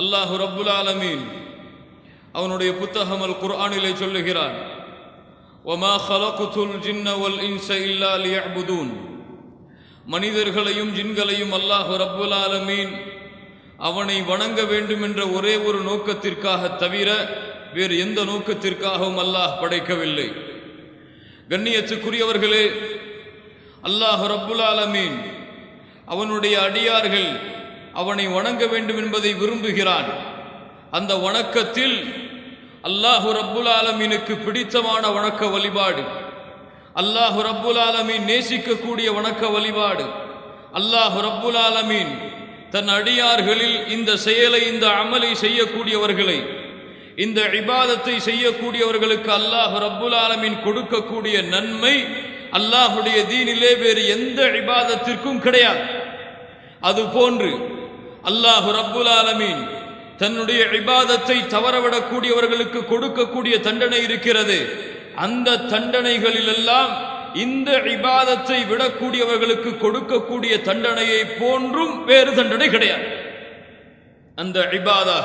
அல்லாஹு ரப்புல் ஆலமீன். அவனுடைய புத்தகம் அல் குர்ஆனிலே சொல்லுகிறான் ஒமா ஹலகுத்துல் ஜின்னவல் இன்ச இல்லா லியபுதூன் மனிதர்களையும் ஜின்களையும் அல்லாஹு ரப்புல் ஆலமீன் அவனை வணங்க வேண்டும் என்ற ஒரே ஒரு நோக்கத்திற்காக தவிர வேறு எந்த நோக்கத்திற்காகவும் அல்லாஹ் படைக்கவில்லை. கண்ணியத்துக்குரியவர்களே அல்லாஹ் ரப்புல் ஆலமீன் அவனுடைய அடியார்கள் அவனை வணங்க வேண்டும் என்பதை விரும்புகிறான். அந்த வணக்கத்தில் அல்லாஹு ரப்புல் ஆலமீனுக்கு பிடித்தமான வணக்க வழிபாடு அல்லாஹு ரப்புல் ஆலமீன் நேசிக்கக்கூடிய வணக்க வழிபாடு அல்லாஹு ரப்புல் ஆலமீன் தன் அடியார்களில் இந்த செயலை இந்த அமலை செய்யக்கூடியவர்களை இந்த இபாதத்தை செய்யக்கூடியவர்களுக்கு அல்லாஹு ரப்புல் ஆலமீன் கொடுக்கக்கூடிய நன்மை அல்லாஹுடைய தீனிலே வேறு எந்த இபாதத்திற்கும் கிடையாது. அது போன்று அல்லாஹு ரப்புல் ஆலமீன் தன்னுடைய இபாதத்தை தவறவிடக்கூடியவர்களுக்கு கொடுக்கக்கூடிய தண்டனை இருக்கிறது. அந்த தண்டனைகளிலெல்லாம் இந்த இபாதத்தை விடக்கூடியவர்களுக்கு கொடுக்கக்கூடிய தண்டனையை போன்றும் வேறு தண்டனை கிடையாது. அந்த இபாதா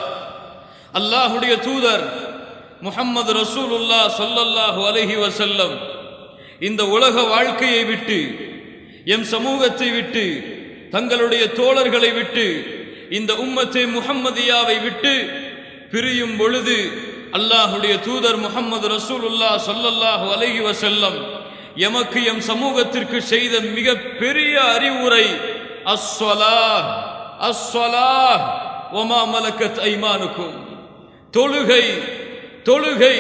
அல்லாஹுடைய தூதர் முகம்மது ரசூலுல்லா சொல்லல்லாஹு அலஹி வசல்லம் இந்த உலக வாழ்க்கையை விட்டு எம் சமூகத்தை விட்டு தங்களுடைய தோழர்களை விட்டு இந்த உம்மத்தை முஹம்மதியாவை விட்டு பிரியும் பொழுது அல்லாஹுடைய தூதர் முகமது ரசூலுல்லா சொல்லல்லாஹு அலைஹி வசல்லம் எமக்கு எம் சமூகத்திற்கு செய்த மிக பெரிய அறிவுரை அஸ்வலா அஸ்வலா ஒமா மலக்கத் ஐமானுக்கும். தொழுகை தொழுகை.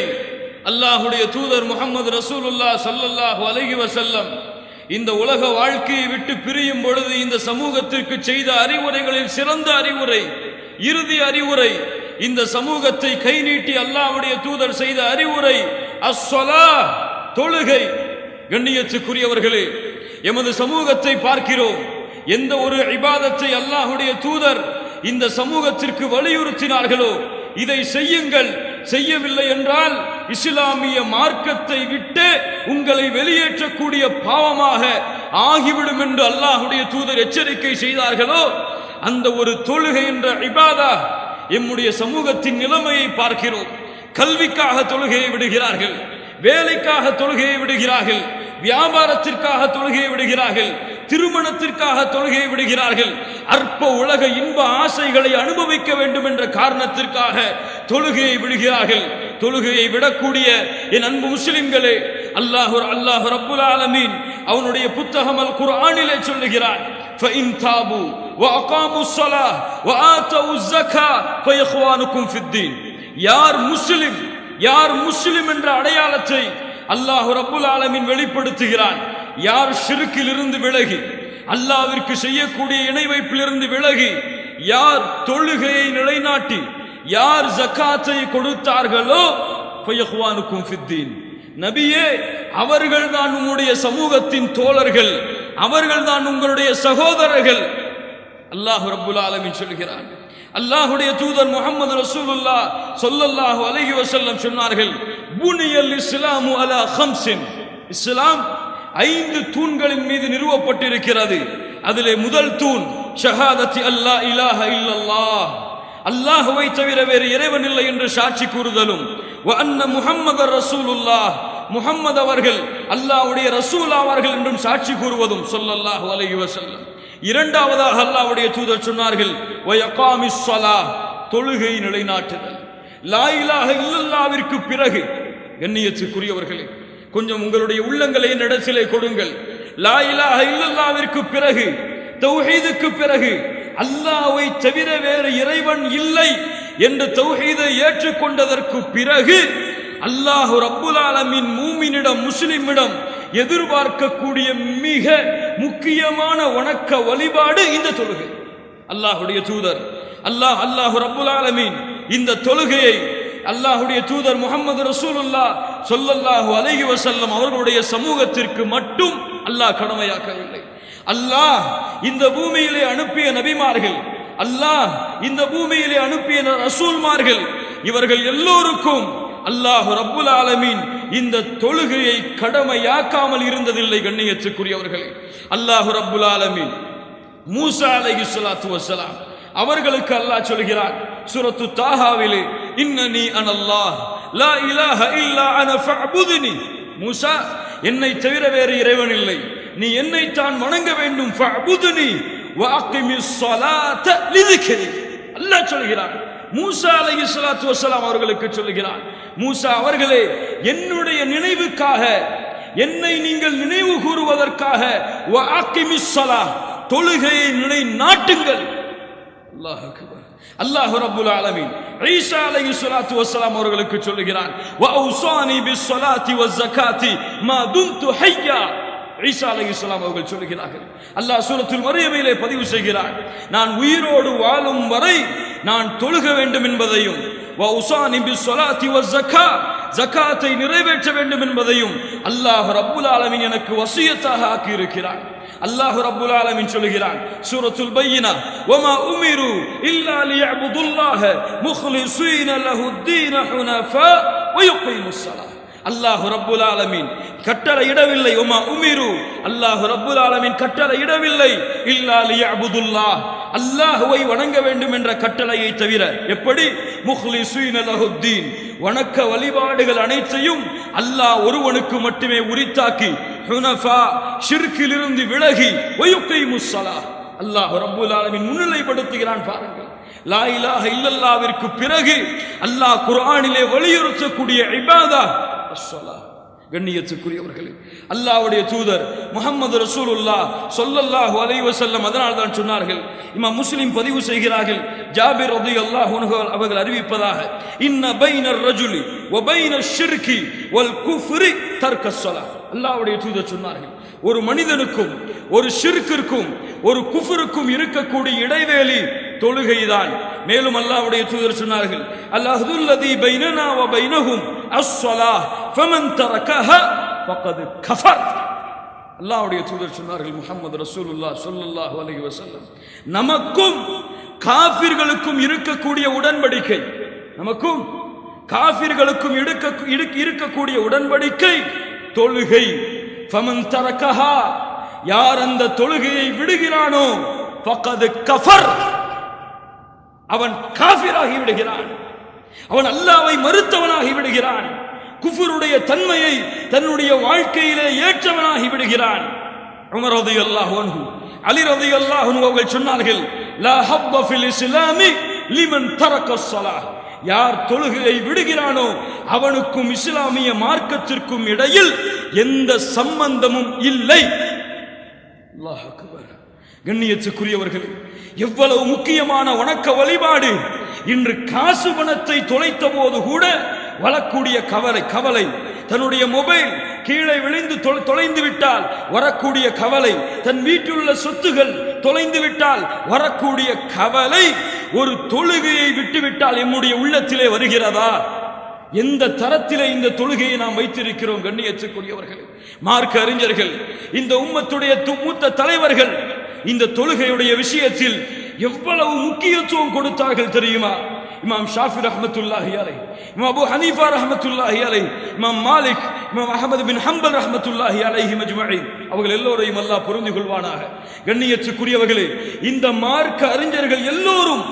அல்லாஹுடைய தூதர் முகமது ரசூலுல்லா சொல்லல்லாஹு அலைஹி வசல்லம் இந்த உலக வாழ்க்கையை விட்டு பிரியும் பொழுது இந்த சமூகத்திற்கு செய்த அறிவுரைகளில் சிறந்த அறிவுரை இறுதி அறிவுரை இந்த சமூகத்தை கை நீட்டி அல்லாவுடைய தூதர் செய்த அறிவுரை அஸ்வலா தொழுகை. கண்ணியத்துக்குரியவர்களே எமது சமூகத்தை பார்க்கிறோம். எந்த ஒரு இபாதத்தை அல்லாஹுடைய தூதர் இந்த சமூகத்திற்கு வலியுறுத்தினார்களோ இதை செய்யுங்கள். செய்யவில்லை என்றால் இஸ்லாமிய மார்க்கத்தை விட்டு உங்களை வெளியேற்றக்கூடிய பாவமாக ஆகிவிடும் என்று அல்லாஹுடைய தூதர் எச்சரிக்கை செய்தார்களோ அந்த ஒரு தொழுகை என்ற இபாதா எம்முடைய சமூகத்தின் நிலைமையை பார்க்கிறோம். கல்விக்காக தொழுகையை விடுகிறார்கள் வேலைக்காக தொழுகையை விடுகிறார்கள் வியாபாரத்திற்காக தொழுகையை விடுகிறார்கள் திருமணத்திற்காக தொழுகையை விடுகிறார்கள் அற்ப உலக இன்ப ஆசைகளை அனுபவிக்க வேண்டும் என்ற காரணத்திற்காக தொழுகையை விடுகிறார்கள் தொழுகையை விடக்கூடிய என் அன்பு முஸ்லிம்களே அல்லாஹு அல்லாஹு ரப்புல் ஆலமீன் அவனுடைய புத்தகம் அல் குர்ஆனிலே சொல்லுகிறான் فإن تابوا وأقاموا الصلاة وآتوا الزكاة فإخوانكم في الدين யார் முஸ்லிம் யார் முஸ்லிம் என்ற அடையாளத்தை அல்லாஹ் ரப்புல் ஆலமீன் வெளிப்படுத்துகிறான் யார் சிறுக்கிலிருந்து விலகி அல்லாவிற்கு செய்யக்கூடிய இணை வைப்பிலிருந்து விலகி யார் தொழுகையை நிலைநாட்டி யார் ஜக்காத்தை கொடுத்தார்களோ பையகுவானுக்கும் ஃபித்தீன். நபியே அவர்கள் தான் உங்களுடைய சமூகத்தின் தோழர்கள் அவர்கள் தான் உங்களுடைய சகோதரர்கள். அல்லாஹ் ரபுல் ஆலமின் சொல்கிறான். அல்லாஹுடைய தூதர் முகமது ரசூலுல்லா சொல்லல்லாஹு அலஹி வசல்லம் சொன்னார்கள் புனியல் இஸ்லாமு அலா ஹம்சின் இஸ்லாம் ஐந்து தூண்களின் மீது நிறுவப்பட்டிருக்கிறது. அதிலே முதல் தூண் ஷஹாதத்தி அல்லாஹ் இலாஹ இல்லல்லா அல்லாஹுவை தவிர வேறு இறைவன் இல்லை என்று சாட்சி கூறுதலும் வ அன்ன முகம்மது ரசூலுல்லாஹ். முகம்மது அவர்கள் அல்லாஹ்வுடைய ரசூல் ஆவார்கள் என்றும் சாட்சி கூறுவதும் சொல்லல்லாஹு அலைஹி வஸல்லம். இரண்டாவதாக அல்லாஹ்வுடைய தூதர் சொன்னார்கள் வயகாமிஸ் ஸலாஹ் தொழுகை நிலைநாட்டுதல். லா இலாஹ இல்லல்லாவிற்கு பிறகு கண்ணியத்துக்குரியவர்களே கொஞ்சம் உங்களுடைய உள்ளங்களை நடத்திலே கொடுங்கள். லா இல்லல்லாவிற்கு பிறகு தௌஹீதுக்கு பிறகு அல்லாவை தவிர வேறு இறைவன் இல்லை என்று தௌஹீதை ஏற்றுக்கொண்டதற்கு பிறகு அல்லாஹ் ரப்புல் ஆலமீன் மூமினிடம் முஸ்லிமிடம் எதிர்பார்க்கக்கூடிய மிக முக்கியமான வணக்க வழிபாடு இந்த தொழுகை. அல்லாஹுடைய தூதர் அல்லாஹ் அல்லாஹு ரப்புல் ஆலமீன் இந்த தொழுகையை அல்லாஹுடைய தூதர் முகமது ரசூலுல்லா சொல்லல்லாஹு அலைஹி வசல்லம் அவர்களுடைய சமூகத்திற்கு மட்டும் அல்லாஹ் கடமையாக்கவில்லை. அல்லாஹ் இந்த பூமியிலே அனுப்பிய நபிமார்கள் அல்லாஹ் இந்த பூமியிலே அனுப்பிய ரசூல்மார்கள் இவர்கள் எல்லோருக்கும் அல்லாஹு ரப்புல் ஆலமீன் இந்த தொழுகையை கடமையாக்காமல் இருந்ததில்லை கண்ணியத்துக்குரியவர்களே. அல்லாஹு ரப்புல் ஆலமீன் மூசா அலைஹி ஸலாத்து வசலாம் அவர்களுக்கு அல்லாஹ் சொல்கிறான் சூரத்து தாஹாவிலே இன்னனி அனல்லாஹ் லா இலாஹ இல்லா அன ஃபஅபுதுனி. மூசா என்னை தவிர வேறு இறைவன் இல்லை. நீ என்னை தான் வணங்க வேண்டும் ஃபஅபுதுனி வஅகிமிஸ் ஸலாத லிதிக்ரி. அல்லாஹ் சொல்கிறான். மூசா அலைஹிஸ்ஸலாத்து வஸலாம் அவர்களுக்கு சொல்கிறான். மூசா அவர்களே என்னுடைய நினைவுக்காக என்னை நீங்கள் நினைவு கூறுவதற்காக வஅகிமிஸ் ஸலாஹ் தொழுகையை நினை நாட்டுங்கள் அல்லாஹ் அக்பர் அல்லாஹ் ரப்புல் ஆலமீன் ஈசா அலைஹிஸ்ஸலாத்து வஸ்ஸலாம் அவர்களுக்கு சொல்லுகிறான் வ அவுசானி பிஸ்ஸலாத்தி வஸ்ஸகாத்தி மா துன்து ஹய்யா ஈசா அலைஹிஸ்ஸலாம் அவர்கள் சொல்லுகிறார்கள் அல்லாஹ் சூரத்துல் மரியமிலே பதிவு செய்கிறான் நான் உயிரோடு வாழும் வரை நான் தொழுக வேண்டும் என்பதையும் வ உசானி பிஸ்ஸலாத்தி வஸ்ஸகா ஜகாத்தை நிறைவேற்ற வேண்டும் என்பதையும் அல்லாஹ் ரப்புல் ஆலமீன் எனக்கு வசியத்தாக ஆக்கி இருக்கிறான் அல்லாஹு ரப்புல் ஆலமின் சொல்கிறான் சூரத்துல் பையினா வமா உமிரு இல்லா லியஅபுதுல்லாஹ முக்லிஸீன லஹுத்தீன ஹுனஃபா வயுகீமுஸ் ஸலாஹ் ரப்புல் ஆலமீன் கட்டளை இடவில்லை உமா உமிரு. அல்லாஹு ரப்புல் ஆலமீன் கட்டளை இடவில்லை இல்லா லியஅபுதுல்லாஹ். அல்லாஹுவை வணங்க வேண்டும் என்ற கட்டளையை தவிர எப்படி? முஹ்லிஸீன லஹுத்தீன். வணக்க வழிபாடுகள் அனைத்தையும் அல்லாஹ் ஒருவனுக்கு மட்டுமே உரித்தாக்கி ஹுனஃபா ஷிர்கிலிருந்து விலகி ஒயுக்கை முஸ்ஸலா அல்லாஹ் ரப்புல் ஆலமின் முன்னிலைப்படுத்துகிறான் பாருங்கள். லா இலாஹ இல்லல்லாவிற்கு பிறகு அல்லாஹ் குர்ஆனிலே வலியுறுத்தக்கூடிய இபாதா அஸ்ஸலா. கண்ணியத்துக்குரியவர்களே அல்லாஹ்வுடைய தூதர் முகமது ரசூலுல்லாஹ் சொல்லல்லாஹு அலைவ செல்லம் அதனால் தான் சொன்னார்கள் இம்மா முஸ்லிம் பதிவு செய்கிறார்கள் ஜாபிர் ரதி அல்லாஹ் அவர்கள் அறிவிப்பதாக இன்ன பைனர் ரஜுலி வ பைன ஷிர்கி ஒல் குஃப்ரி தர்க்க அல்லாவுடைய தூதர் சொன்னார்கள் ஒரு மனிதனுக்கும் ஒரு சிறுக்கிற்கும் ஒரு குஃபருக்கும் இருக்கக்கூடிய இடைவேளி தொழுகைதான். மேலும் அல்லாவுடைய தூதர் சொன்னார்கள் அல்லாஹுல்லதி பைனனா வ பைனஹும் அஸ்ஸலாஹ் ஃபமன் தரக்கஹா ஃபக்கத் கஃபர். அல்லாவுடைய தூதர் சொன்னார்கள் முஹம்மது ரசூலுல்லா சொல்லுல்லாஹ் அலைஹி வஸல்லம் நமக்கும் காஃபிர்களுக்கும் இருக்கக்கூடிய உடன்படிக்கை நமக்கும் காஃபிர்களுக்கும் இருக்க- இருக்கக்கூடிய உடன்படிக்கை தொழுகை. ஃபமன் தரக்கஹா. யார் அந்த தொழுகையை விடுகிறானோ பக்கது கஃபர். அவன் காஃபிராகி விடுகிறான். அவன் அல்லாவை மறுத்தவனாகி விடுகிறான். குஃபருடைய தன்மையை தன்னுடைய வாழ்க்கையிலே ஏற்றவனாகி விடுகிறான். உமர் ரலியல்லாஹு அன்ஹு. அலி ரலியல்லாஹு அன்ஹு அவர்கள் சொன்னார்கள் லா ஹப்ப ஃபில் இஸ்லாமி லிமன் தரக்க ஸலாஹ். யார் தொழுகையை விடுகிறானோ அவனுக்கும் இஸ்லாமிய மார்க்கத்திற்கும் இடையில் எந்த சம்பந்தமும் இல்லை. கண்ணியத்துக்குரியவர்கள் எவ்வளவு முக்கியமான வணக்க வழிபாடு. இன்று காசு பணத்தை தொலைத்த போது கூட வளக்கூடிய கவலை கவலை. தன்னுடைய மொபைல் கீழே விழுந்து தொலைந்து விட்டால் வரக்கூடிய கவலை தன் வீட்டிலுள்ள சொத்துகள் தொலைந்து விட்டால் வரக்கூடிய கவலை ஒரு தொழுகையை விட்டுவிட்டால் எம்முடைய உள்ளத்திலே வருகிறதா? எந்த தரத்திலே இந்த தொழுகையை நாம் வைத்திருக்கிறோம் கண்ணியத்துக்குரியவர்கள்? மார்க்க அறிஞர்கள் இந்த உம்மத்துடைய மூத்த தலைவர்கள் இந்த தொழுகையுடைய விஷயத்தில் எவ்வளவு முக்கியத்துவம் கொடுத்தார்கள் தெரியுமா? இமாம் ஷாஃபி ரஹமத்துல்லாஹி அலை இமாம் அபு ஹனீஃபா ரஹமத்துல்லாஹி அலை இமாம் மாலிக் இமாம் அஹமது பின் ஹம்பல் ரஹமத்துல்லாஹி அலைஹி மஜ்மஈன் அவர்கள் எல்லோரையும் அல்லாஹ் பொருந்தி கொள்வானாக கண்ணியத்துக்குரியவர்களே இந்த மார்க்க அறிஞர்கள் எல்லோரும்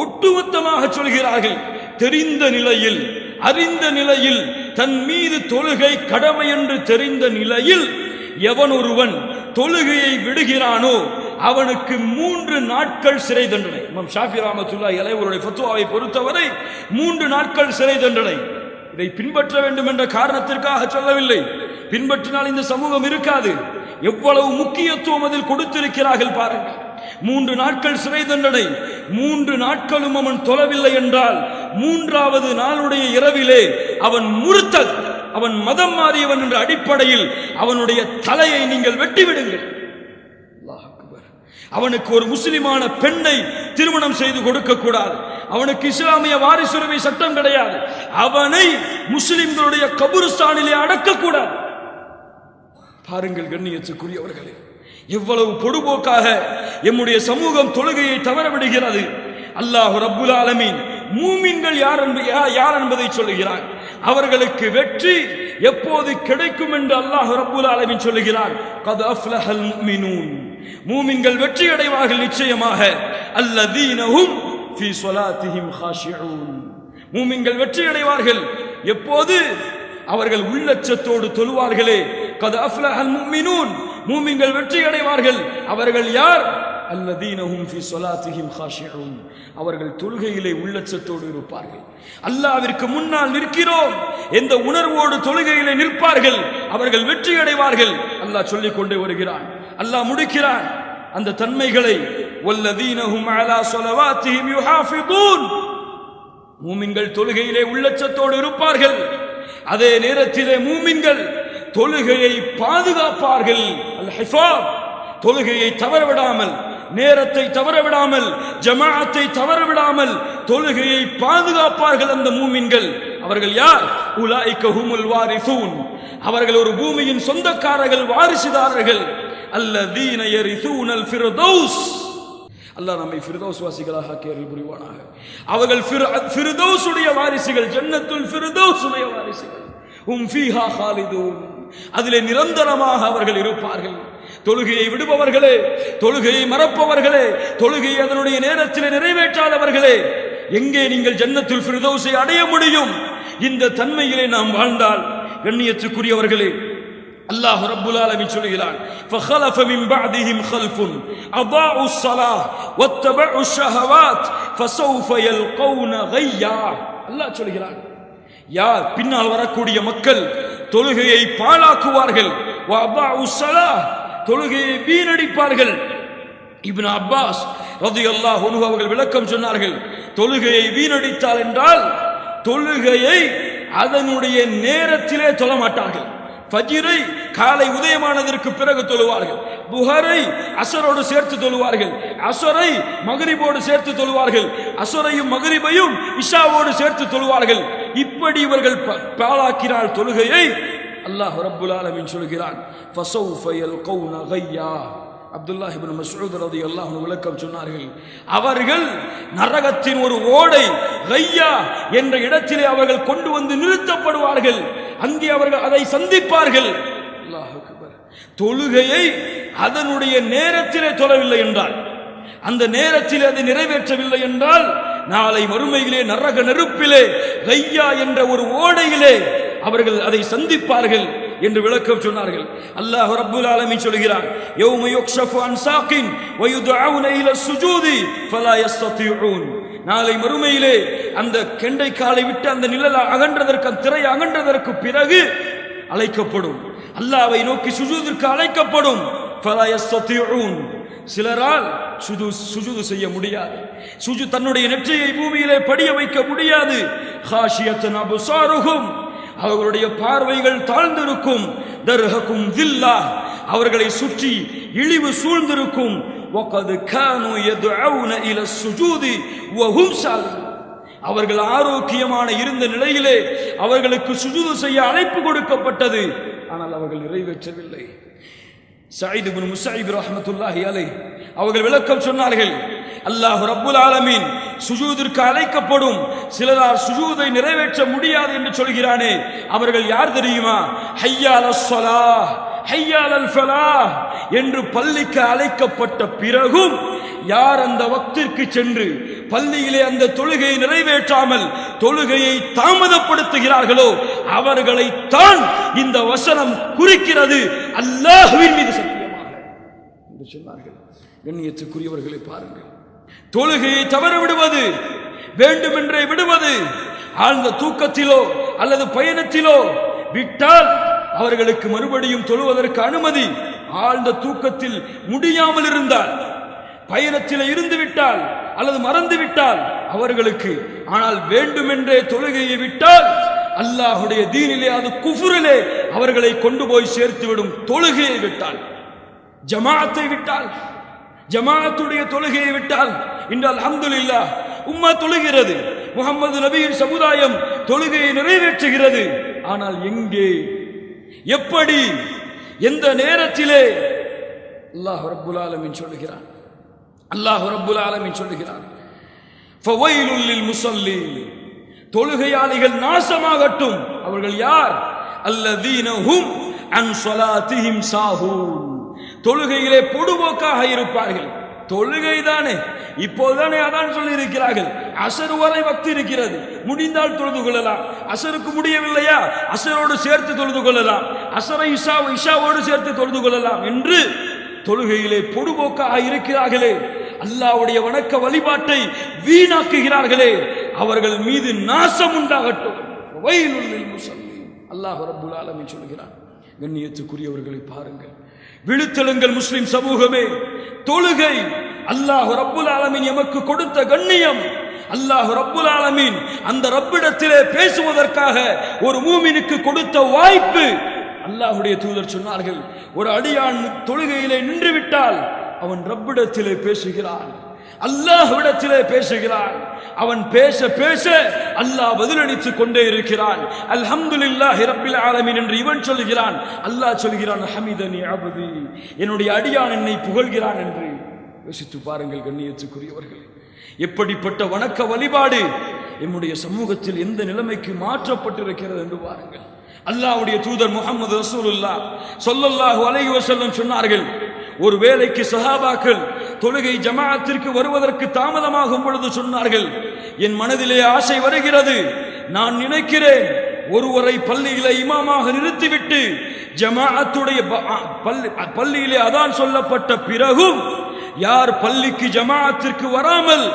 ஒட்டுமொத்தமாக சொல்கிறார்கள் தெரிந்த நிலையில் அறிந்த நிலையில் தன் மீது தொழுகை கடமை என்று தெரிந்த நிலையில் எவன் ஒருவன் தொழுகையை விடுகிறானோ அவனுக்கு மூன்று நாட்கள் சிறை தண்டனை. இமாம் ஷாஃபி ராமத்துல்லா இளைவருடைய ஃபத்துவாவை பொறுத்தவரை மூன்று நாட்கள் சிறை தண்டனை. இதை பின்பற்ற வேண்டும் என்ற காரணத்திற்காக சொல்லவில்லை. பின்பற்றினால் இந்த சமூகம் இருக்காது. எவ்வளவு முக்கியத்துவம் அதில் கொடுத்திருக்கிறார்கள் பாருங்கள். மூன்று நாட்கள் சிறை தண்டனை. மூன்று நாட்களும் அவன் தொழவில்லை என்றால் மூன்றாவது நாளுடைய இரவிலே அவன் முறுத்தல் அவன் மதம் மாறியவன் என்ற அடிப்படையில் அவனுடைய தலையை நீங்கள் வெட்டிவிடுங்கள். அவனுக்கு ஒரு முஸ்லிமான பெண்ணை திருமணம் செய்து கொடுக்க கூடாது அவனுக்கு இஸ்லாமிய வாரிசுரிமை சட்டம் கிடையாது. அவனை முஸ்லிம்களுடைய கபுருஸ்தானிலே அடக்கக்கூடாது. பாருங்கள் கண்ணியத்துக்குரியவர்களே எவ்வளவு பொடுபோக்காக எம்முடைய சமூகம் தொழுகையை தவறவிடுகிறது. அல்லாஹு அல்லாஹ் ரப்புல் ஆலமீன் மூமின்கள் யார் என்ப- யார் என்பதை சொல்லுகிறார் அவர்களுக்கு வெற்றி எப்போது கிடைக்கும் என்று அல்லாஹ் ரப்புல் ஆலமீன் சொல்லுகிறார் கத் அஃப்லஹல் முஃமினூன் மூமின்கள் வெற்றி அடைவார்கள் நிச்சயமாக. அல்லதீனஹும் ஃபீ ஸலாத்திஹிம் காஷிஊன் மூமின்கள் வெற்றி அடைவார்கள் எப்போது? அவர்கள் உள்ளச்சத்தோடு தொழுவார்களே. கத அஃப்லஹல் முஃமினூன். மூமின்கள் வெற்றி அடைவார்கள் அவர்கள் யார்? அல்லதீனஹும் ஃபி சொலாத்திஹிம் ஹாஷிஹும் அவர்கள் தொழுகையிலே உள்ளச்சத்தோடு இருப்பார்கள். அல்லாவிற்கு முன்னால் நிற்கிறோம். எந்த உணர்வோடு தொழுகையிலே நிற்பார்கள். அவர்கள் வெற்றி அடைவார்கள் அல்லாஹ் சொல்லிக் கொண்டே வருகிறான். அல்லாஹ் முடிக்கிறான். அந்த தன்மைகளை வல்லதீனஹும் அலா சொலவாத்திஹிம் யுஹாஃபிதூன். மூமின்கள் தொழுகையிலே உள்ளச்சத்தோடு இருப்பார்கள். அதே நேரத்திலே மூமின்கள் தொழுகையை பாதுகாப்பார்கள். அல் ஹிஃபாப் தொழுகையை தவறவிடாமல் நேரத்தை தவறவிடாமல் ஜமாஅத்தை தவறவிடாமல் தொழுகையை பாதுகாப்பார்கள் அந்த மூமின்கள். அவர்கள் யார்? உலாய்க்க ஹுமுல் வாரிசூன். அவர்கள் ஒரு பூமியின் சொந்தக்காரர்கள் வாரிசுதாரர்கள். அல்லதீன யரிசூனல் ஃபிர்தௌஸ். அல்லாஹ் நம்மை ஃபிர்தௌஸ் வாசிகளாக ஆக்கியர்கள் புரிவானாக அவர்கள் ஃபிர்- ஃபிர்தௌஸுடைய வாரிசுகள் ஜன்னத்துல் ஃபிர்தௌஸுடைய வாரிசுகள். உம் ஃபீஹா ஹாலிதூன். அதிலே நிரந்தரமாக அவர்கள் இருப்பார்கள். தொழுகையை விடுபவர்களே தொழுகையை மறப்பவர்களே தொழுகையை அதனுடைய நேரத்தில் நிறைவேற்றாதவர்களே எங்கே நீங்கள் ஜன்னத்துல் ஃபிர்தௌஸை அடைய முடியும் இந்த தன்மையிலே நாம் வாழ்ந்தால் கண்ணியத்துக்குரியவர்களே அல்லாஹ் ரப்புல் ஆலமீன் சொல்கிறான் فخلف من بعدهم خلف اضاعوا الصلاه واتبعوا الشهوات فسوف يلقون غيا அல்லாஹ் சொல்கிறான் யார் பின்னால் வரக்கூடிய மக்கள் தொழுகையை பாழாக்குவார்கள் وأضاعوا الصلاة தொழுகையை வீணடிப்பார்கள். இப்னு அப்பாஸ் ரதி அல்லாஹ் அவர்கள் விளக்கம் சொன்னார்கள் தொழுகையை வீணடித்தால் என்றால் தொழுகையை அதனுடைய நேரத்திலே தொழ மாட்டார்கள். ஃபஜ்ரை காலை உதயமானதற்கு பிறகு தொழுவார்கள். புகரை அசரோடு சேர்த்து தொழுவார்கள். அசரை மகரிபோடு சேர்த்து தொழுவார்கள். அசரையும் மகரிபையும் இஷாவோடு சேர்த்து தொழுவார்கள். இப்படி இவர்கள் ப- தொழுகையை அல்லாஹ் ரப்புல் ஆலமீன் சொல்கிறான் ஃபஸௌஃப யல்கௌன கய்யா அப்துல்லாஹ் இப்னு மஸ்ஊத் விளக்கம் சொன்னார்கள் அவர்கள் நரகத்தின் ஒரு ஓடை கையா என்ற இடத்திலே அவர்கள் கொண்டு வந்து நிறுத்தப்படுவார்கள். அங்கே அவர்கள் அதை சந்திப்பார்கள். அல்லாஹ் தொழுகையை அதனுடைய நேரத்திலே தொழவில்லை என்றால் அந்த நேரத்தில் அதை நிறைவேற்றவில்லை என்றால் நாளை மறுமையிலே நரக நெருப்பிலே கையா என்ற ஒரு ஓடையிலே அவர்கள் அதை சந்திப்பார்கள் என்று விளக்கம் சொன்னார்கள். அல்லாஹ் ரப்புல் ஆலமீன் சொல்கிறான் யௌம யுக்ஷஃபு அன் சாக்கின் வயுதுஊன இல சுஜூதி ஃபலா யஸ்ததிஊன். நாளை மறுமையிலே அந்த கெண்டை காலை விட்டு அந்த நிழல் அகன்றதற்கு அந்த திரை அகன்றதற்கு பிறகு அழைக்கப்படும். அல்லாஹ்வை நோக்கி சுஜூதிற்கு அழைக்கப்படும். ஃபலா யஸ்ததிஊன். சிலரால் சுஜு சுஜுது செய்ய முடியாது. சுஜு தன்னுடைய நெற்றியை பூமியிலே படிய வைக்க முடியாது. ஹாஷியத்தன் அபுசாருகும் அவர்களுடைய பார்வைகள் தாழ்ந்திருக்கும். தர்ஹக்கும் தில்லா. அவர்களை சுற்றி இழிவு சூழ்ந்திருக்கும். அவர்கள் ஆரோக்கியமான இருந்த நிலையிலே அவர்களுக்கு சுஜூது செய்ய அழைப்பு கொடுக்கப்பட்டது. ஆனால் அவர்கள் நிறைவேற்றவில்லை. சயீத் இப்னு முஸைப் ரஹ்மத்துல்லாஹி அலைஹ். அவர்கள் விளக்கம் சொன்னார்கள் அல்லாஹ் ரப்புல் ஆலமீன் சுஜூதிற்கு அழைக்கப்படும் சிலரால் சுஜூதை நிறைவேற்ற முடியாது என்று சொல்கிறானே. அவர்கள் யார் தெரியுமா? ஹையால் ஸலாஹ் ஹையால் அல் என்று பள்ளிக்கு அழைக்கப்பட்ட பிறகும் யார் அந்த வக்திற்கு சென்று பள்ளியிலே அந்த தொழுகையை நிறைவேற்றாமல் தொழுகையை தாமதப்படுத்துகிறார்களோ அவர்களை தான் இந்த வசனம் குறிக்கிறது. அல்லாஹுவின் மீது சத்தியமாக என்று சொன்னார்கள். கண்ணியத்துக்குரியவர்களை பாருங்கள். தொழுகையை தவற விடுவது வேண்டுமென்றே விடுவது ஆழ்ந்த தூக்கத்திலோ அல்லது பயணத்திலோ விட்டால் அவர்களுக்கு மறுபடியும் தொழுவதற்கு அனுமதி. ஆழ்ந்த தூக்கத்தில் முடியாமல் இருந்தால் பயணத்தில் இருந்து விட்டால் அல்லது மறந்து விட்டால் அவர்களுக்கு ஆனால் வேண்டுமென்றே தொழுகையை விட்டால் அல்லாஹுடைய தீனிலே அது குஃபுரிலே அவர்களை கொண்டு போய் சேர்த்துவிடும் தொழுகையை விட்டால் ஜமாத்தை விட்டால் ஜமாத்துடைய தொழுகையை விட்டால் இன்று அல்ஹம்துலில்லாஹ் உம்மா தொழுகிறது முகமது நபியின் சமுதாயம் தொழுகையை நிறைவேற்றுகிறது. ஆனால் எங்கே எப்படி எந்த நேரத்திலே அல்லாஹ் ரப்புல் ஆலமின் சொல்லுகிறான். அல்லாஹ் ரப்புல் ஆலமின் சொல்லுகிறான். முசல்லி லில் தொழுகையாளிகள் நாசமாகட்டும். அவர்கள் யார்? அல்லதீனஹும் அன் ஸலாத்திஹிம் சாஹூன். தொழுகையிலே பொடுபோக்காக இருப்பார்கள். தொழுகை தானே இப்போதுதானே அதான் சொல்லி இருக்கிறார்கள் அசர் வரை பக்தி இருக்கிறது. முடிந்தால் தொழுது கொள்ளலாம். அசருக்கு முடியவில்லையா? அசரோடு சேர்த்து தொழுது கொள்ளலாம். அசரை இஷா இஷாவோடு சேர்த்து தொழுது கொள்ளலாம் என்று தொழுகையிலே பொடுபோக்காக இருக்கிறார்களே. அல்லாவுடைய வணக்க வழிபாட்டை வீணாக்குகிறார்களே. அவர்கள் மீது நாசம் உண்டாகட்டும். வயலுள் அல்லாஹ் ரப்புல் ஆலமீன் சொல்கிறான். கண்ணியத்துக்குரியவர்களை பாருங்கள். விழுத்தெழுங்கள் முஸ்லிம் சமூகமே. தொழுகை. அல்லாஹு ரப்புல் ஆலமின் எமக்கு கொடுத்த கண்ணியம். அல்லாஹு ரப்புல் ஆலமின் அந்த ரப்பிடத்திலே பேசுவதற்காக ஒரு மூமினுக்கு கொடுத்த வாய்ப்பு. அல்லாஹுடைய தூதர் சொன்னார்கள் ஒரு அடியான் தொழுகையிலே நின்றுவிட்டால் அவன் ரப்பிடத்திலே பேசுகிறான். அல்லாஹ்விடத்திலே பேசுகிறான். அவன் பேச பேச அல்லாஹ் பதிலளித்துக் கொண்டே இருக்கிறான். அல்ஹம்துலில்லாஹி ரப்பில் ஆலமீன் என்று இவன் சொல்கிறான். அல்லாஹ் சொல்கிறான் ஹமிதனி அபதி என்னுடைய அடியான் என்னை புகழ்கிறான் என்று. யோசித்து பாருங்கள் கண்ணியத்துக்குரியவர்கள். எப்படிப்பட்ட வணக்க வழிபாடு எம்முடைய சமூகத்தில் எந்த நிலைமைக்கு மாற்றப்பட்டிருக்கிறது என்று பாருங்கள். அல்லாவுடைய தூதர் முகமது ரசூலுல்லா சொல்லல்லாஹு அலைஹி வஸல்லம் சொன்னார்கள் ஒரு வேளைக்கு சஹாபாக்கள் தொழுகை ஜமாஅத்திற்கு வருவதற்கு தாமதமாகும் பொழுது சொன்னார்கள் என் மனதிலே ஆசை வருகிறது. நான் நினைக்கிறேன் ஒருவரை பள்ளியிலே இமாமாக நிறுத்திவிட்டு ஜமாஅத்துடைய ப- பள்ளி- பள்ளியிலே அதான் சொல்லப்பட்ட பிறகும் யார் பள்ளிக்கு ஜமாஅத்திற்கு வராமல்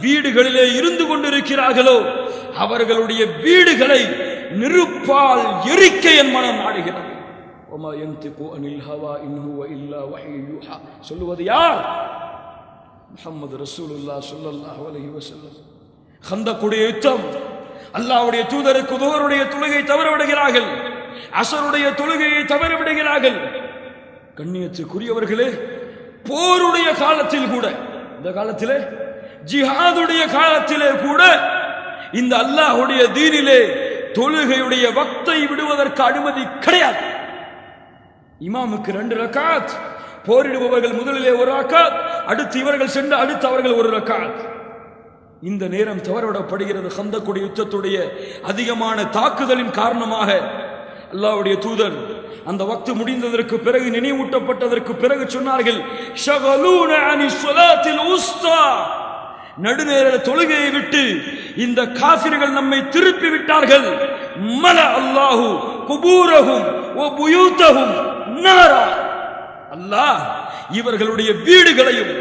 வீடுகளிலே இருந்து கொண்டிருக்கிறார்களோ அவர்களுடைய வீடுகளை நெருப்பால் எரிக்க என் மனம் நாடுகிறது. ஒமா யந்திகு அனில் ஹவா இன்ஹுவ இல்லா வஹி யூஹா சொல்லுவது யார்? முகமது ரசூலுல்லா ஸல்லல்லாஹு அலஹி வசல்லம் ஹந்தக்குடைய யுத்தம். அல்லாவுடைய தூதருக்கு தூதருடைய தொழுகை தவற விடுகிறார்கள் அசருடைய தொழுகையை தவற விடுகிறார்கள் கண்ணியத்துக்குரியவர்களே போருடைய காலத்தில் கூட இந்த காலத்திலே ஜிஹாதுடைய காலத்திலே கூட இந்த அல்லாஹ்வுடைய தீனிலே தொழுகையுடைய வக்தை விடுவதற்கு அனுமதி கிடையாது. இமாமுக்கு ரெண்டு ரக்காத். போரிடுபவர்கள் முதலிலே ஒரு ரக்காத். அடுத்து இவர்கள் சென்று அடுத்து அவர்கள் ஒரு ரக்காத். இந்த நேரம் தவறவிடப்படுகிறது. ஹந்தக்குடி யுத்தத்துடைய அதிகமான தாக்குதலின் காரணமாக அல்லாவுடைய தூதர் அந்த வக்து முடிந்ததற்கு பிறகு நினைவூட்டப்பட்டதற்கு பிறகு சொன்னார்கள் உஸ்தா. நடுநேர தொழுகையை விட்டு இந்த காபிர்கள் நம்மை திருப்பி விட்டார்கள். மல அல்லாஹு குபூரகும் ஓ புயூத்தகும் நாரா அல்லாஹ் இவர்களுடைய வீடுகளையும்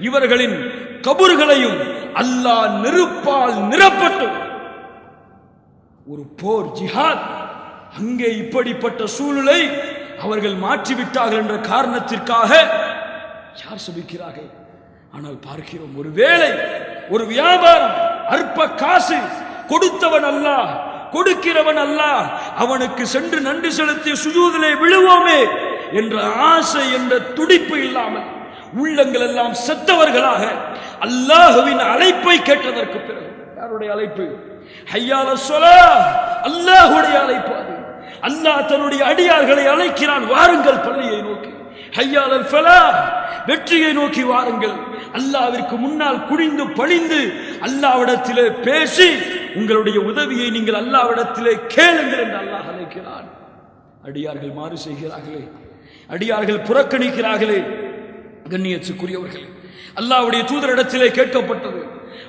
இவர்களின் கபூர்களையும் அல்லாஹ் நெருப்பால் நிரப்பட்டும். ஒரு போர் ஜிஹாத் அங்கே இப்படிப்பட்ட சூழலை அவர்கள் மாற்றிவிட்டார்கள் என்ற காரணத்திற்காக யார் சபிக்கிறார்கள் ஆனால் பார்க்கிறோம் ஒரு வேலை ஒரு வியாபாரம் அற்ப காசு கொடுத்தவன் அல்லாஹ் கொடுக்கிறவன் அல்ல அவனுக்கு சென்று நன்றி செலுத்தி சுஜூதிலே விழுவோமே என்ற ஆசை என்ற துடிப்பு இல்லாமல் உள்ளங்கள் எல்லாம் செத்தவர்களாக அல்லாஹுவின் அழைப்பை கேட்டதற்கு பிறகு. யாருடைய அழைப்பு? ஹையால சொலா அல்லாஹுடைய அழைப்பு அது. அல்லாஹ் தன்னுடைய அடியார்களை அழைக்கிறான் வாருங்கள் பள்ளியை நோக்கி. ஹையாலல் ஃபலா வெற்றியை நோக்கி வாருங்கள். அல்லாவிற்கு முன்னால் குனிந்து பணிந்து அல்லாவிடத்திலே பேசி உங்களுடைய உதவியை நீங்கள் அல்லாவிடத்திலே கேளுங்கள் என்று அல்லாஹ் அழைக்கிறான். அடியார்கள் மாறு செய்கிறார்களே. அடியார்கள் புறக்கணிக்கிறார்களே. கண்ணியத்துக்குரியவர்களே அல்லாவுடைய தூதரிடத்திலே கேட்கப்பட்டது.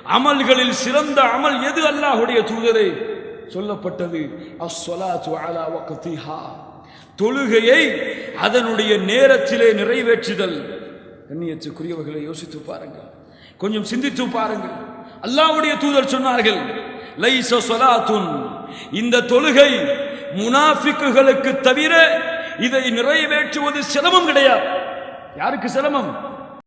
அமல்களில் சிறந்த அமல் எது அல்லாஹுடைய தூதரே? சொல்லப்பட்டது தொழுகையை அதனுடைய நேரத்திலே நிறைவேற்றுதல். கண்ணியத்துக்குரியவர்களை யோசித்து பாருங்கள். கொஞ்சம் சிந்தித்து பாருங்கள். அல்லாவுடைய தூதர் சொன்னார்கள் லைச சொலாத்துன். இந்த தொழுகை முனாஃபிக்குகளுக்கு தவிர இதை நிறைவேற்றுவது சிரமம் கிடையாது. யாருக்கு சிரமம்?